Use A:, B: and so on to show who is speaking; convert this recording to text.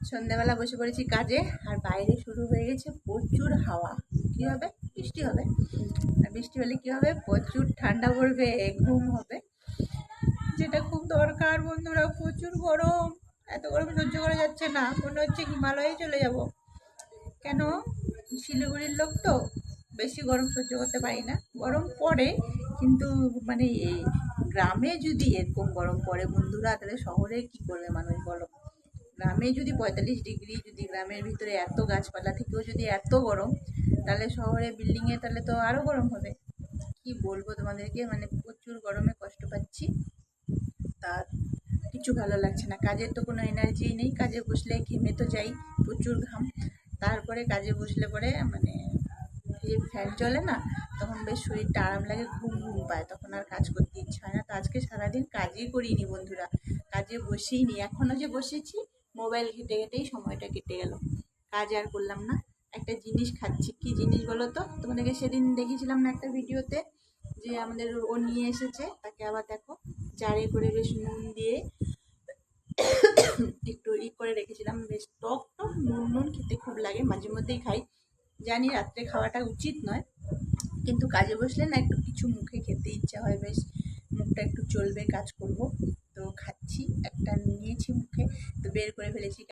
A: সন্ধ্যাবেলা বসে পড়েছি কাজে, আর বাইরে শুরু হয়ে গেছে প্রচুর হাওয়া। কি হবে? বৃষ্টি হবে। আর বৃষ্টি হলে কি হবে? প্রচুর ঠান্ডা পড়বে, ঘুম হবে। যেটা খুব দরকার বন্ধুরা, প্রচুর গরম। এত গরম সহ্য করা যাচ্ছে না। মনে হচ্ছে হিমালয়ে চলে যাব। কেন? শিলিগুড়ির লোক তো বেশি গরম সহ্য করতে পারি না। গরম পড়ে, কিন্তু মানে এই গ্রামে যদি এরকম গরম পড়ে বন্ধুরা, তাহলে শহরে কি করবে মানুষ বলো? গ্রামে যদি পঁয়তাল্লিশ ডিগ্রি যদি গ্রামের ভিতরে এত গাছপালা থেকেও যদি এত গরম, তাহলে শহরে বিল্ডিংয়ে তাহলে তো আরও গরম হবে। কি বলব তোমাদেরকে? মানে প্রচুর গরমে কষ্ট পাচ্ছি। তার কিছু ভালো লাগছে না। কাজের তো কোনো এনার্জি নেই। কাজে বসলে ঘেমে তো যাই, প্রচুর ঘাম। তারপরে কাজে বসলে পরে মানে যে ফ্যান চলে না, তখন বেশ শরীরটা আরাম লাগে, ঘুম ঘুম পায়। তখন আর কাজ করতে ইচ্ছা হয় না। তো আজকে সারাদিন কাজই করিনি বন্ধুরা। কাজে বসেই নি এখনও যে বসেছি মোবাইল ঘেটে ঘেটেই সময়টা কেটে গেল। কাজ আর করলাম না। একটা জিনিস খাচ্ছি। কি জিনিস বলো তো? তোমাদেরকে সেদিন দেখেছিলাম না একটা ভিডিওতে যে আমাদের ও নিয়ে এসেছে। তাকে আবার দেখো, জারে করে বেশ নুন দিয়ে একটু ই করে রেখেছিলাম। বেশ টক টক, নুন নুন, খেতে খুব লাগে। মাঝে মধ্যেই খাই। জানি রাত্রে খাওয়াটা উচিত নয়। কিন্তু কাজে বসলে না একটু কিছু মুখে খেতে ইচ্ছা হয়। বেশ মুখটা একটু চলবে, কাজ করব। খাচ্ছি একটা নিয়েছি মুখে তো বের করে ফেলেছি।